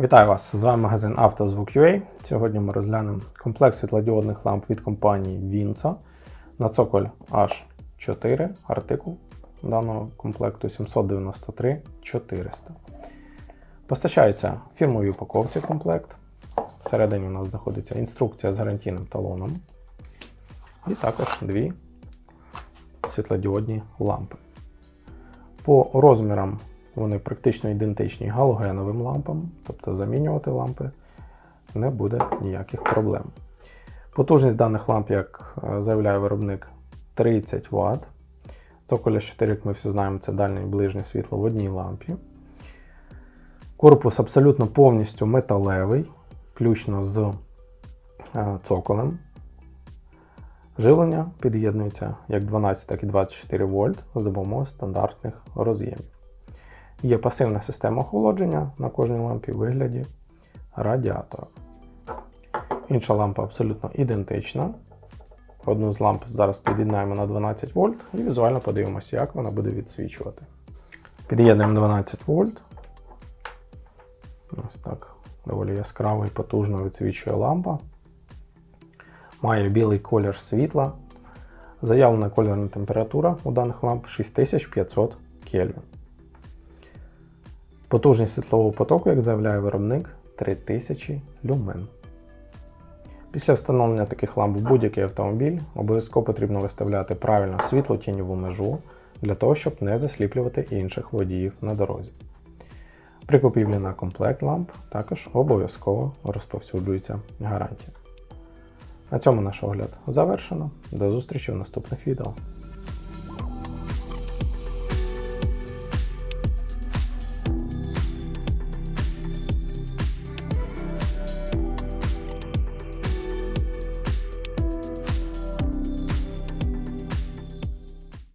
Вітаю вас! З вами магазин «Автозвук.UA». Сьогодні ми розглянемо комплект світлодіодних ламп від компанії Vinso на цоколь H4, артикул даного комплекту 793 400. Постачається в фірмовій упаковці комплект. Всередині у нас знаходиться інструкція з гарантійним талоном. І також дві світлодіодні лампи. По розмірам вони практично ідентичні галогеновим лампам, тобто замінювати лампи не буде ніяких проблем. Потужність даних ламп, як е, заявляє виробник, 30 Вт. Цоколя 4, як ми всі знаємо, це дальнє і ближнє світло в одній лампі. Корпус абсолютно повністю металевий, включно з е, цоколем. Живлення під'єднується як 12, так і 24 вольт з допомогою стандартних роз'ємів. Є пасивна система охолодження на кожній лампі в вигляді радіатора. Інша лампа абсолютно ідентична. Одну з ламп зараз під'єднаємо на 12 вольт і візуально подивимося, як вона буде відсвічувати. Під'єднуємо 12 вольт. Ось так доволі яскраво і потужно відсвічує лампа. Має білий колір світла. Заявлена кольорна температура у даних ламп 6500 Кельвін. Потужність світлового потоку, як заявляє виробник, 3000 люмен. Після встановлення таких ламп в будь-який автомобіль обов'язково потрібно виставляти правильно світло-тіньову межу для того, щоб не засліплювати інших водіїв на дорозі. При купівлі на комплект ламп також обов'язково розповсюджується гарантія. На цьому наш огляд завершено. До зустрічі в наступних відео.